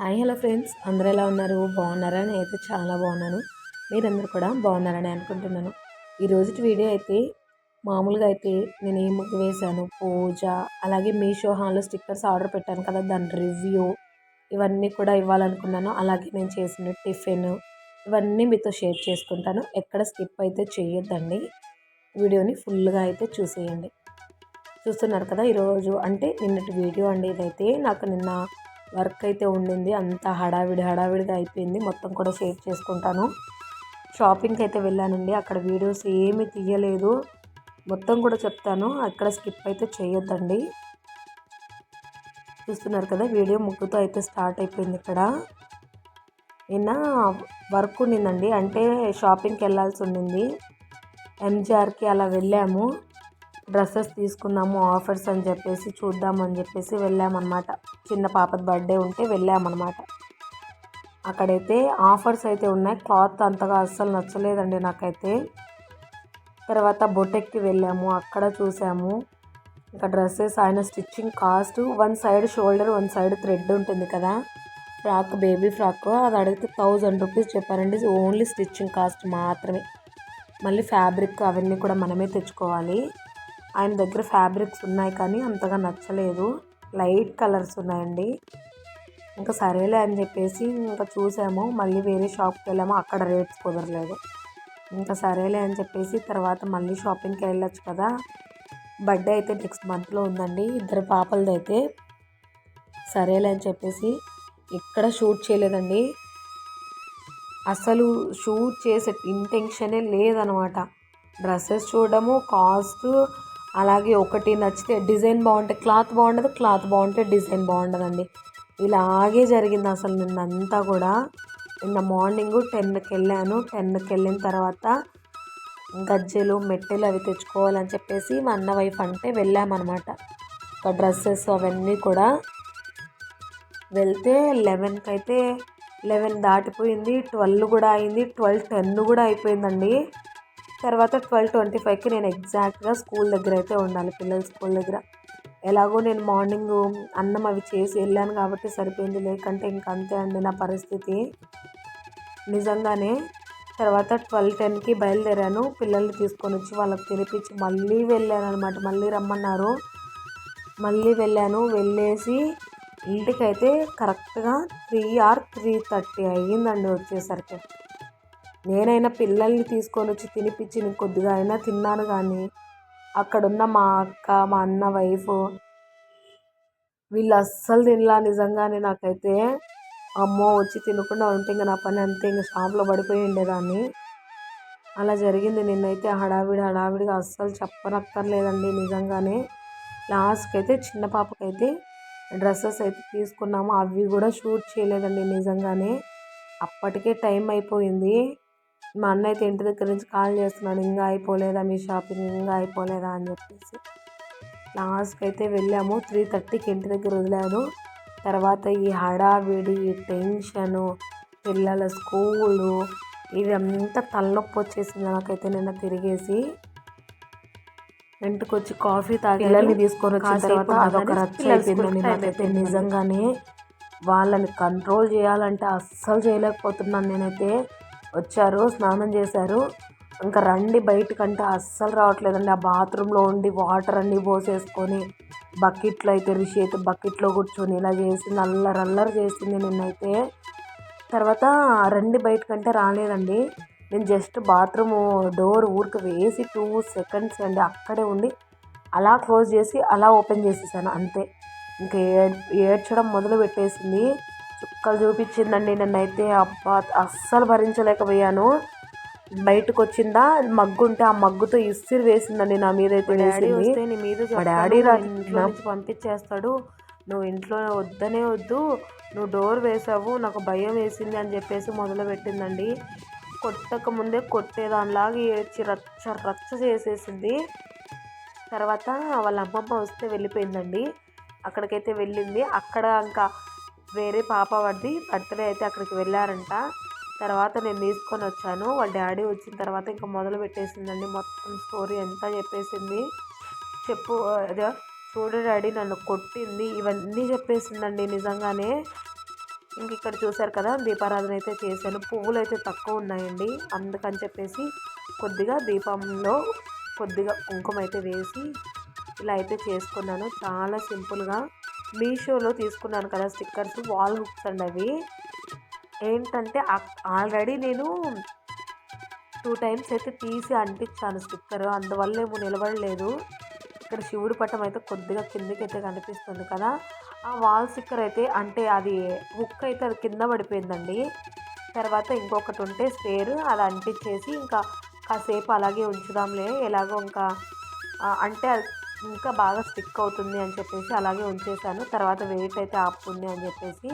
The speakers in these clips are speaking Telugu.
Hi hello friends. అందరూ ఎలా ఉన్నారు? బాగున్నారా? నేను అయితే చాలా బాగున్నాను. మీరందరూ కూడా బాగున్నారని అనుకుంటున్నాను. ఈరోజు వీడియో అయితే మామూలుగా అయితే నేను ఏ ముగ్గు వేశాను. పూజ అలాగే మీషో హాల్లో స్టిక్కర్స్ ఆర్డర్ పెట్టాను కదా దాని రివ్యూ ఇవన్నీ కూడా ఇవ్వాలనుకున్నాను. అలాగే నేను చేసిన టిఫిన్ ఇవన్నీ మీతో షేర్ చేసుకుంటాను. ఎక్కడ స్కిప్ అయితే చేయొద్దండి. వీడియోని ఫుల్గా అయితే చూసేయండి. చూస్తున్నారు కదా ఈరోజు అంటే నిన్నటి వీడియో అండి ఇదైతే. నాకు నిన్న వర్క్ అయితే ఉండింది. అంతా హడావిడి హడావిడిగా అయిపోయింది. మొత్తం కూడా షేర్ చేసుకుంటాను. షాపింగ్కి అయితే వెళ్ళానండి. అక్కడ వీడియోస్ ఏమీ తీయలేదు. మొత్తం కూడా చెప్తాను. అక్కడ స్కిప్ అయితే చేయొద్దండి. చూస్తున్నారు కదా వీడియో ముగ్గుతో అయితే స్టార్ట్ అయిపోయింది ఇక్కడ. నిన్న వర్క్ ఉండిందండి. అంటే షాపింగ్కి వెళ్ళాల్సి ఉండింది. ఎంజిఆర్కి అలా వెళ్ళాము. డ్రెస్సెస్ తీసుకున్నాము ఆఫర్స్ అని చెప్పేసి చూద్దామని చెప్పేసి వెళ్ళామన్నమాట. చిన్న పాపది బర్త్డే ఉంటే వెళ్ళామన్నమాట. అక్కడైతే ఆఫర్స్ అయితే ఉన్నాయి. క్లాత్ అంతగా అస్సలు నచ్చలేదండి నాకైతే. తర్వాత బొటెక్కి వెళ్ళాము. అక్కడ చూసాము. ఇంకా డ్రెస్సెస్ ఆయన stitching cost one side shoulder one side thread ఉంటుంది కదా. Frock baby frock. అది అడిగితే థౌజండ్ రూపీస్ చెప్పారండి. ఓన్లీ స్టిచ్చింగ్ కాస్ట్ మాత్రమే. మళ్ళీ ఫ్యాబ్రిక్ అవన్నీ కూడా మనమే తెచ్చుకోవాలి. ఆయన దగ్గర ఫ్యాబ్రిక్స్ ఉన్నాయి కానీ అంతగా నచ్చలేదు. లైట్ కలర్స్ ఉన్నాయండి. ఇంకా సరేలే అని చెప్పేసి ఇంకా చూసాము. మళ్ళీ వేరే షాప్కి వెళ్ళాము. అక్కడ రేట్స్ కుదరలేదు. ఇంకా సరేలే అని చెప్పేసి తర్వాత మళ్ళీ షాపింగ్కి వెళ్ళొచ్చు కదా. బర్త్డే అయితే నెక్స్ట్ మంత్లో ఉందండి. ఇద్దరు పాపలది అయితే. సరేలే అని చెప్పేసి ఎక్కడ షూట్ చేయలేదండి. అసలు షూట్ చేసే ఇంటెన్షనే లేదనమాట. డ్రెస్సెస్ చూడడము కాస్ట్ అలాగే ఒకటి నచ్చితే డిజైన్ బాగుంటే క్లాత్ బాగుండదు క్లాత్ బాగుంటే డిజైన్ బాగుండదండి. ఇలాగే జరిగింది అసలు నిన్నంతా కూడా. నిన్న మార్నింగ్ టెన్కి వెళ్ళాను. టెన్కి వెళ్ళిన తర్వాత గజ్జెలు మెట్టెలు అవి తెచ్చుకోవాలని చెప్పేసి మా అన్న వైఫ్ అంటే వెళ్ళామన్నమాట. ఒక డ్రెస్సెస్ అవన్నీ కూడా వెళ్తే లెవెన్కి అయితే లెవెన్ దాటిపోయింది ట్వెల్వ్ కూడా అయింది ట్వెల్వ్ టెన్ కూడా అయిపోయిందండి. తర్వాత ట్వెల్వ్ ట్వంటీ ఫైవ్కి నేను ఎగ్జాక్ట్గా స్కూల్ దగ్గర అయితే ఉండాలి పిల్లల స్కూల్ దగ్గర. ఎలాగో నేను మార్నింగ్ అన్నం అవి చేసి వెళ్ళాను కాబట్టి సరిపోయింది. లేకంటే ఇంక అంతే అండి నా పరిస్థితి. నిజంగానే తర్వాత ట్వెల్వ్ టెన్కి బయలుదేరాను. పిల్లల్ని తీసుకొని వచ్చి వాళ్ళకి తినిపించి మళ్ళీ వెళ్ళాను అనమాట మళ్ళీ రమ్మన్నారు. మళ్ళీ వెళ్ళాను. వెళ్ళేసి ఇంటికైతే కరెక్ట్గా త్రీ ఆర్ త్రీ థర్టీ అయ్యిందండి వచ్చేసరికి. నేనైనా పిల్లల్ని తీసుకొని వచ్చి తినిపించి కొద్దిగా అయినా తిన్నాను కానీ అక్కడున్న మా అక్క మా అన్న వైఫ్ వీళ్ళు అస్సలు తినలా నిజంగానే నాకైతే. అమ్మో వచ్చి తినకుండా ఉంటే ఇంకా నా పని అంతే ఇంకా షాప్లో పడిపోయి ఉండేదాన్ని. అలా జరిగింది. నిన్నైతే హడావిడి హడావిడిగా అస్సలు చెప్పనక్కర్లేదండి నిజంగానే. లాస్ట్కి అయితే చిన్న పాపకైతే డ్రెస్సెస్ అయితే తీసుకున్నాము. అవి కూడా షూట్ చేయలేదండి నిజంగానే. అప్పటికే టైం అయిపోయింది. మా అన్న అయితే ఇంటి దగ్గర నుంచి కాల్ చేస్తున్నాడు ఇంకా అయిపోలేదా మీ షాపింగ్? ఇంకా అయిపోలేదా? అని చెప్పేసి. లాస్ట్కి అయితే వెళ్ళాము. త్రీ థర్టీకి ఇంటి దగ్గర వదిలాను. తర్వాత ఈ హడావిడి ఈ టెన్షను పిల్లల స్కూలు ఇది అంతా తలనొప్పి వచ్చేసింది నాకైతే నిన్న తిరిగేసి. ఇంటికి వచ్చి కాఫీ తాగి పిల్లల్ని తీసుకొని వచ్చిన తర్వాత అదొక రచ్చ అయిపోయిందండి నాకైతే నిజంగానే వాళ్ళని కంట్రోల్ చేయాలంటే అస్సలు చేయలేకపోతున్నాను నేనైతే. వచ్చారు స్నానం చేశారు. ఇంకా రండి బయటకంటే అస్సలు రావట్లేదండి. ఆ బాత్రూంలో ఉండి వాటర్ అన్నీ పోసేసుకొని బకెట్లో అయితే రిషి అయితే బకెట్లో కూర్చొని ఇలా చేసి నల్లరల్లరి అల్లరి చేసింది నిన్నైతే. తర్వాత రండి బయటకంటే రాలేదండి. నేను జస్ట్ బాత్రూమ్ డోర్ ఊరికి వేసి టూ సెకండ్స్ అండి అక్కడే ఉండి అలా క్లోజ్ చేసి అలా ఓపెన్ చేసేసాను అంతే. ఇంకా ఏడ్ ఏడ్చడం మొదలు పెట్టేసింది చుక్కలు చూపించిందండి నన్నైతే అబ్బా అస్సలు భరించలేకపోయాను. బయటకు వచ్చిందా మగ్గు ఉంటే ఆ మగ్గుతో ఇస్సిరి వేసిందండి నా మీద అయితే నీ మీద డాడీ పంపించేస్తాడు. నువ్వు ఇంట్లో వద్దనే వద్దు నువ్వు డోర్ వేసావు నాకు భయం వేసింది అని చెప్పేసి మొదలు పెట్టిందండి కొట్టక ముందే కొట్టేదానిలాగా ఏడ్చి రచ్చ రచ్చ చేసేసింది. తర్వాత వాళ్ళ అమ్మమ్మ వస్తే వెళ్ళిపోయిందండి. అక్కడికైతే వెళ్ళింది. అక్కడ ఇంకా వేరే పాప వాడిది. బర్త్డే అయితే అక్కడికి వెళ్ళారంట. తర్వాత నేను తీసుకొని వచ్చాను. వాళ్ళ డాడీ వచ్చిన తర్వాత ఇంకా మొదలు పెట్టేసిందండి. మొత్తం స్టోరీ అంతా చెప్పేసింది. చెప్పు అదే చూడు డాడీ నన్ను కొట్టింది. ఇవన్నీ చెప్పేసిందండి నిజంగానే. ఇంక ఇక్కడ చూశారు కదా దీపారాధన అయితే చేశాను. పువ్వులు అయితే తక్కువ ఉన్నాయండి. అందుకని చెప్పేసి కొద్దిగా దీపంలో కొద్దిగా కుంకుమ అయితే వేసి ఇలా అయితే చేసుకున్నాను. చాలా సింపుల్గా మీషోలో తీసుకున్నాను కదా స్టిక్కర్స్ వాల్ హుక్స్ అండి అవి. ఏంటంటే ఆల్రెడీ నేను టూ టైమ్స్ అయితే తీసి అంటించాను స్టిక్కర్ అందువల్ల ఏమో నిలబడలేదు. ఇక్కడ శివుడి పట్టం అయితే కొద్దిగా కిందకి అయితే కనిపిస్తుంది కదా. ఆ వాల్ స్టిక్కర్ అయితే అంటే అది హుక్ అయితే అది కింద పడిపోయిందండి. తర్వాత ఇంకొకటి ఉంటే స్పేర్ అది అంటించేసి ఇంకా కాసేపు అలాగే ఉంచుదాంలే. ఎలాగో ఇంకా అంటే అది ఇంకా బాగా స్టిక్ అవుతుంది అని చెప్పేసి అలాగే ఉంచేసాను తర్వాత వెయిట్ అయితే ఆపుతుంది అని చెప్పేసి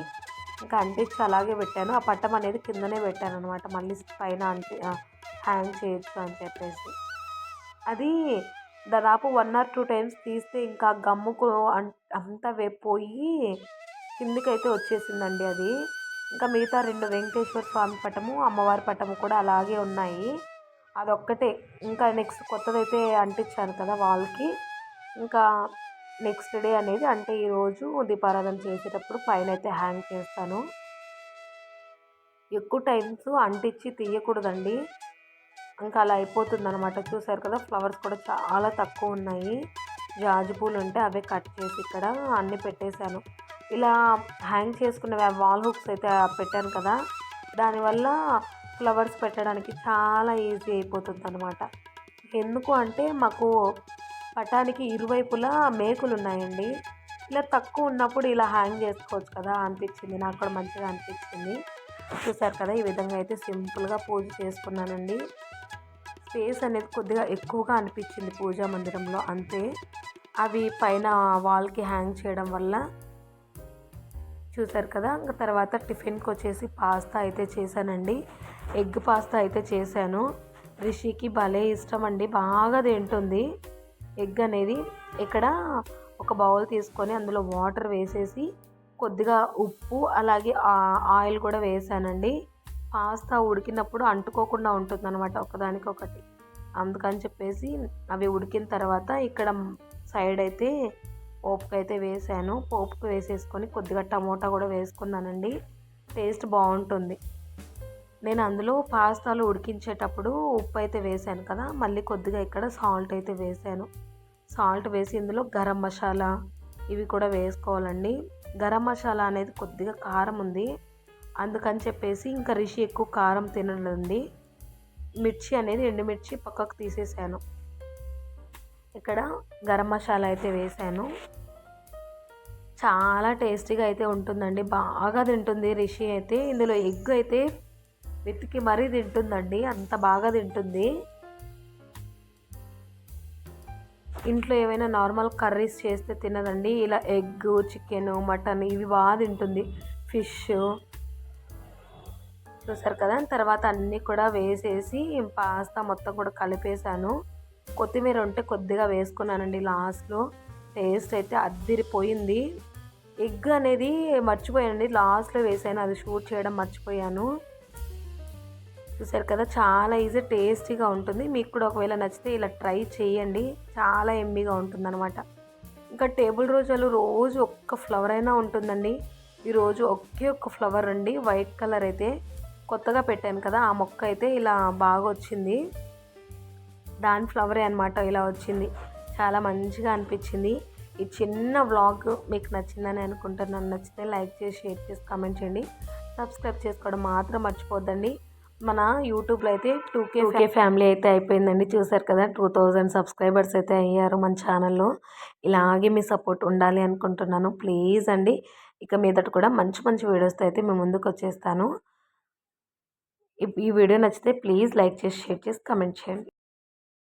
ఇంకా అంటించి అలాగే పెట్టాను. ఆ పట్టం అనేది కిందనే పెట్టాను అనమాట మళ్ళీ పైన అంటి హ్యాంగ్ చేయొచ్చు అని చెప్పేసి. అది దాదాపు వన్ ఆర్ టూ టైమ్స్ తీస్తే ఇంకా గమ్ముకు అంతా పోయి కిందికైతే వచ్చేసిందండి అది. ఇంకా మిగతా రెండు వెంకటేశ్వర స్వామి పటము అమ్మవారి పటము కూడా అలాగే ఉన్నాయి. అదొక్కటే. ఇంకా నెక్స్ట్ కొత్తదైతే అంటించాను కదా వాళ్ళకి. ఇంకా నెక్స్ట్ డే అనేది అంటే ఈరోజు దీపారాధన చేసేటప్పుడు పైన అయితే హ్యాంగ్ చేస్తాను. ఎక్కువ టైమ్స్ అంటించి తీయకూడదండి. ఇంకా అలా అయిపోతుంది అనమాట చూసారు కదా ఫ్లవర్స్ కూడా చాలా తక్కువ ఉన్నాయి. జాజి పూలు ఉంటే అవే కట్ చేసి ఇక్కడ అన్నీ పెట్టేశాను. ఇలా హ్యాంగ్ చేసుకున్న వాల్ హుక్స్ అయితే పెట్టాను కదా దానివల్ల ఫ్లవర్స్ పెట్టడానికి చాలా ఈజీ అయిపోతుంది అనమాట ఎందుకు అంటే మాకు పటానికి ఇరువైపులా మేకులు ఉన్నాయండి ఇలా తక్కువ ఉన్నప్పుడు ఇలా హ్యాంగ్ చేసుకోవచ్చు కదా అనిపించింది. నాకు కూడా మంచిగా అనిపించింది. చూసారు కదా ఈ విధంగా అయితే సింపుల్గా పూజ చేసుకున్నానండి. స్పేస్ అనేది కొద్దిగా ఎక్కువగా అనిపించింది పూజా మందిరంలో. అంతే. అవి పైన వాల్కి హ్యాంగ్ చేయడం వల్ల చూసారు కదా. ఇంకా తర్వాత టిఫిన్కి వచ్చేసి పాస్తా అయితే చేశానండి. ఎగ్ పాస్తా అయితే చేశాను. రిషికి భలే ఇష్టం అండి. బాగా తింటుంది. ఎగ్ అనేది ఇక్కడ ఒక బౌల్ తీసుకొని అందులో వాటర్ వేసేసి కొద్దిగా ఉప్పు అలాగే ఆయిల్ కూడా వేసానండి. పాస్తా ఉడికినప్పుడు అంటుకోకుండా ఉంటుంది అనమాట ఒకదానికొకటి. అందుకని చెప్పేసి అవి ఉడికిన తర్వాత ఇక్కడ సైడ్ అయితే పోపుకు అయితే వేసాను. పోపుకు వేసేసుకొని కొద్దిగా టమోటా కూడా వేసుకున్నానండి. టేస్ట్ బాగుంటుంది. నేను అందులో పాస్తాలు ఉడికించేటప్పుడు ఉప్పు అయితే వేసాను కదా మళ్ళీ కొద్దిగా ఇక్కడ సాల్ట్ అయితే వేసాను. సాల్ట్ వేసి ఇందులో గరం మసాలా ఇవి కూడా వేసుకోవాలండి. గరం మసాలా అనేది కొద్దిగా కారం ఉంది. అందుకని చెప్పేసి ఇంకా రిషి ఎక్కువ కారం తినడండి మిర్చి అనేది ఎండుమిర్చి పక్కకు తీసేసాను. ఇక్కడ గరం మసాలా అయితే వేసాను. చాలా టేస్టీగా అయితే ఉంటుందండి. బాగా తింటుంది రిషి అయితే. ఇందులో ఎగ్ అయితే వెతికి మరీ తింటుందండి అంత బాగా తింటుంది. ఇంట్లో ఏమైనా నార్మల్ కర్రీస్ చేస్తే తినదండి ఇలా ఎగ్ చికెన్ మటన్ ఇవి బాగా తింటుంది ఫిష్. చూసారు కదా తర్వాత అన్నీ కూడా వేసేసి పాస్తా మొత్తం కూడా కలిపేశాను. కొత్తిమీర ఉంటే కొద్దిగా వేసుకున్నానండి లాస్ట్లో టేస్ట్ అయితే అద్దిరిపోయింది ఎగ్ అనేది మర్చిపోయానండి లాస్ట్లో వేసాను అది షూట్ చేయడం మర్చిపోయాను. చూసారు కదా చాలా ఈజీ టేస్టీగా ఉంటుంది. మీకు కూడా ఒకవేళ నచ్చితే ఇలా ట్రై చేయండి. చాలా ఎమ్మీగా ఉంటుంది అనమాట ఇంకా టేబుల్ రోజాలు రోజు ఒక్క ఫ్లవర్ అయినా ఉంటుందండి. ఈరోజు ఒకే ఒక్క ఫ్లవర్ అండి. వైట్ కలర్ అయితే కొత్తగా పెట్టాను కదా ఆ మొక్క అయితే ఇలా బాగా వచ్చింది. దాని ఫ్లవరే అనమాట ఇలా వచ్చింది. చాలా మంచిగా అనిపించింది. ఈ చిన్న వ్లాగ్ మీకు నచ్చిందని అనుకుంటున్నాను. నచ్చితే లైక్ చేసి షేర్ చేసి కామెంట్ చేయండి. సబ్స్క్రైబ్ చేసుకోవడం మాత్రం మర్చిపోద్దండి. మన యూట్యూబ్లో అయితే టూ కే కే ఫ్యామిలీ అయితే అయిపోయిందండి. చూసారు కదా టూ థౌజండ్ సబ్స్క్రైబర్స్ అయితే అయ్యారు మన ఛానల్లో. ఇలాగే మీ సపోర్ట్ ఉండాలి అనుకుంటున్నాను. ప్లీజ్ అండి ఇక మీదట కూడా మంచి మంచి వీడియోస్తో అయితే మేము ముందుకు వచ్చేస్తాను. ఈ వీడియో నచ్చితే ప్లీజ్ లైక్ చేసి షేర్ చేసి కమెంట్ చేయండి.